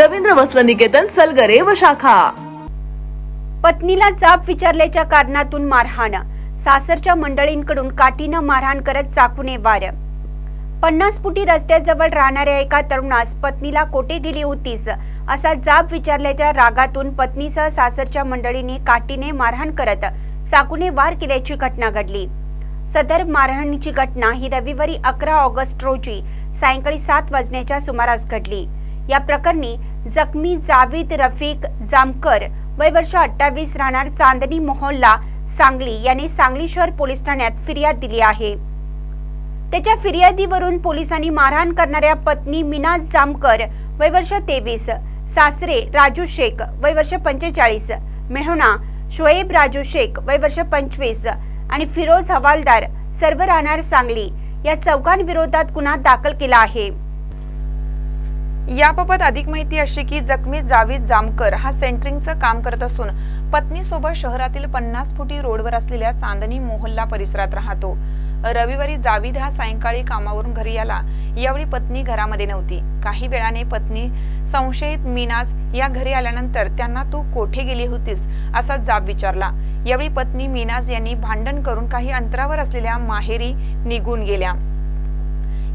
रवींद्र वस्त्र निकेतन सलगरे व शाखा. पत्नीला जाब विचारल्याच्या कारणातून मारहाण. सासरच्या मंडळींकडून काठीनं मारहाण करत चाकूने वार. पन्नास फुटी रस्त्याजवळ राहणाऱ्या एका तरुणास पत्नीला कोठे गेली होतीस असा जाब विचारल्याच्या रागातून पत्नीसह सासरच्या मंडळींनी काठीने मारहाण करत चाकूने वार केल्याची घटना घडली. सदर मारहाणीची घटना ही रविवारी अकरा ऑगस्ट रोजी सायंकाळी सात वाजण्याच्या सुमारास घडली. या प्रकरणी जखमी जावीद रफिक जामकर वय वर्ष अठ्ठावीस राहणार चांदणी मोहल्ला सांगली याने सांगली शहर पोलीस ठाण्यात फिर्याद दिली आहे. त्याच्या फिर्यादीवरून पोलिसांनी मारहाण करणाऱ्या पत्नी मीना जामकर वय वर्ष तेवीस सासरे राजू शेख वय वर्ष पंचेचाळीस मेहुणा शोएब राजू शेख वय वर्ष पंचवीस आणि फिरोज हवालदार सर्व राहणार सांगली या चौघांविरोधात गुन्हा दाखल केला आहे. याबाबत अधिक माहिती अशी की जखमी जावीद जामकर हा सेंटरिंगचं काम करत असून पत्नीसोबत शहरातील पन्नास फुटी रोडवर असलेल्या चांदणी मोहल्ला परिसरात राहतो. रविवारी जावीद हा सायंकाळी कामावरून घरी आला. यावेळी पत्नी घरामध्ये नव्हती. काही वेळाने पत्नी संशयित मीनाज या घरी आल्यानंतर त्यांना तू कोठे गेली होतीस? असा जाब विचारला. यावेळी पत्नी मीनाज यांनी भांडण करून काही अंतरावर असलेल्या माहेरी निघून गेल्या.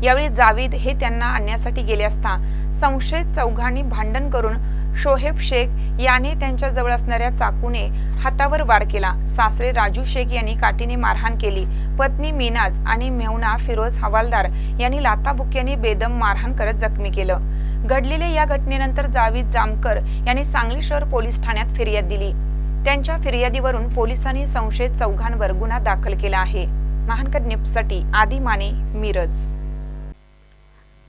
यावेळी जावीद हे त्यांना आणण्यासाठी गेले असता संशयित चौघांनी भांडण करून शोहेब शेख याने त्यांच्या जवळ असणाऱ्या चाकूने हातावर वार केला. सासरे राजू शेख यांनी काठीने मारहाण केली. पत्नी मीनाज आणि मेहुणा फिरोज हवालदार यांनी लाताबुक्याने बेदम मारहाण करत जखमी केलं. घडलेल्या या घटनेनंतर जावीद जामकर यांनी सांगली शहर पोलीस ठाण्यात फिर्याद दिली. त्यांच्या फिर्यादीवरून पोलिसांनी संशयित चौघांवर गुन्हा दाखल केला आहे. महानकर निपसाठी आदी माने मिरज.